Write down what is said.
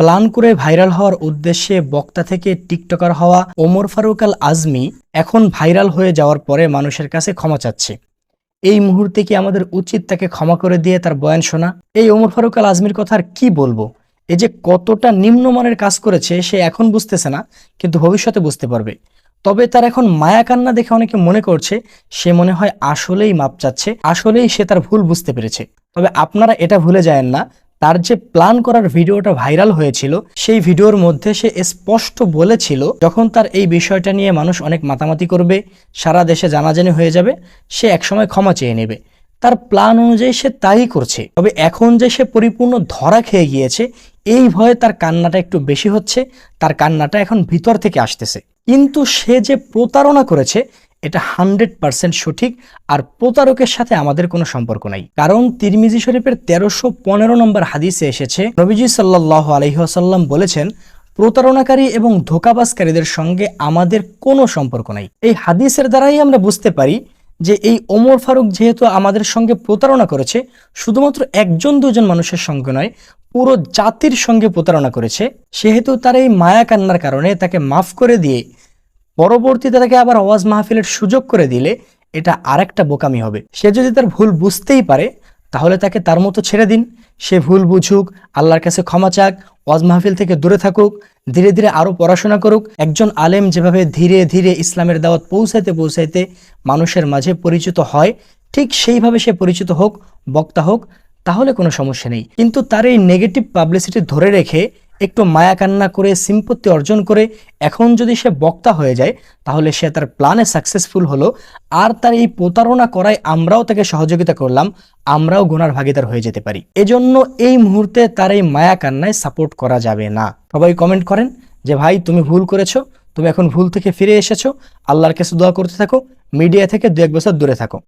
Plan করে viral হওয়ার উদ্দেশ্যে বক্তা থেকে টিকটকার হওয়া ওমর ফারুক আল আজমি এখন ভাইরাল হয়ে যাওয়ার পরে মানুষের কাছে ক্ষমা চাচ্ছে। এই মুহূর্তে কি আমাদের উচিত তাকে ক্ষমা করে দিয়ে তার বয়ান শোনা? এই ওমর ফারুক আল আজমির কথা আর কি বলব? এই যে কতটা নিম্নমানের কাজ করেছে, সে এখন বুঝতেছে না, কিন্তু ভবিষ্যতে বুঝতে পারবে। তবে তার এখন মায়া কান্না দেখে অনেকে মনে করছে, সে মনে হয় আসলেই মাপ চাচ্ছে, আসলেই সে তার ভুল বুঝতে পেরেছে। তবে আপনারা এটা ভুলে যায়েন না তার যে প্ল্যান করার ভিডিওটা ভাইরাল হয়েছিল, সেই ভিডিওর মধ্যে সে স্পষ্ট বলেছিল, যখন তার এই বিষয়টা নিয়ে মানুষ অনেক মাতামাতি করবে, সারা দেশে জানাজানি হয়ে যাবে, সে একসময় ক্ষমা চেয়ে নেবে। তার প্ল্যান অনুযায়ী সে তাই করছে। তবে এখন যে সে পরিপূর্ণ ধরা খেয়ে গিয়েছে, এই ভয়ে তার কান্নাটা একটু বেশি হচ্ছে, তার কান্নাটা এখন ভিতর থেকে আসতেছে। কিন্তু সে যে প্রতারণা করেছে এটা হান্ড্রেড পার্সেন্ট সঠিক আর প্রতারকের সাথে আমাদের কোনো সম্পর্ক নাই। কারণ তিরমিজি শরীফের তেরোশো পনেরো নম্বর হাদিসে এসেছে, নবীজি সাল্লাহ আলহিহাসাল্লাম বলেছেন, প্রতারণাকারী এবং ধোকাবাজকারীদের সঙ্গে আমাদের কোনো সম্পর্ক নাই। এই হাদিসের দ্বারাই আমরা বুঝতে পারি যে এই ওমর ফারুক যেহেতু আমাদের সঙ্গে প্রতারণা করেছে, শুধুমাত্র একজন দুজন মানুষের সঙ্গে নয়, পুরো জাতির সঙ্গে প্রতারণা করেছে, সেহেতু তার এই মায়া কান্নার কারণে তাকে মাফ করে দিয়ে পরবর্তীতে তাকে আবার আওয়াজ মাহফিলের সুযোগ করে দিলে এটা আরেকটা বোকামি হবে। সে যদি তার ভুল বুঝতেই পারে, তাহলে তাকে তার মতো ছেড়ে দিন। সে ভুল বুঝুক, আল্লাহর কাছে ক্ষমা চাক, ওয়াজ মাহফিল থেকে দূরে থাকুক, ধীরে ধীরে আরও পড়াশোনা করুক। একজন আলেম যেভাবে ধীরে ধীরে ইসলামের দাওয়াত পৌঁছাইতে পৌঁছাইতে মানুষের মাঝে পরিচিত হয়, ঠিক সেইভাবে সে পরিচিত হোক, বক্তা হোক, তাহলে কোনো সমস্যা নেই। কিন্তু তার এই নেগেটিভ পাবলিসিটি ধরে রেখে একটু মায়া কান্না করে, সিম্পত্তি অর্জন করে এখন যদি সে বক্তা হয়ে যায়, তাহলে সে তার প্ল্যানে সাকসেসফুল হলো। আর তার এই প্রতারণা করায় আমরাও তাকে সহযোগিতা করলাম, আমরাও গুনার ভাগিদার হয়ে যেতে পারি। এজন্য এই মুহূর্তে তার এই মায়া কান্নায় সাপোর্ট করা যাবে না। সবাই কমেন্ট করেন যে, ভাই, তুমি ভুল করেছ। তুমি এখন ভুল থেকে ফিরে এসেছ। আল্লাহর কাছে দোয়া করতে থাকো। মিডিয়া থেকে দু এক বছর দূরে থাকো।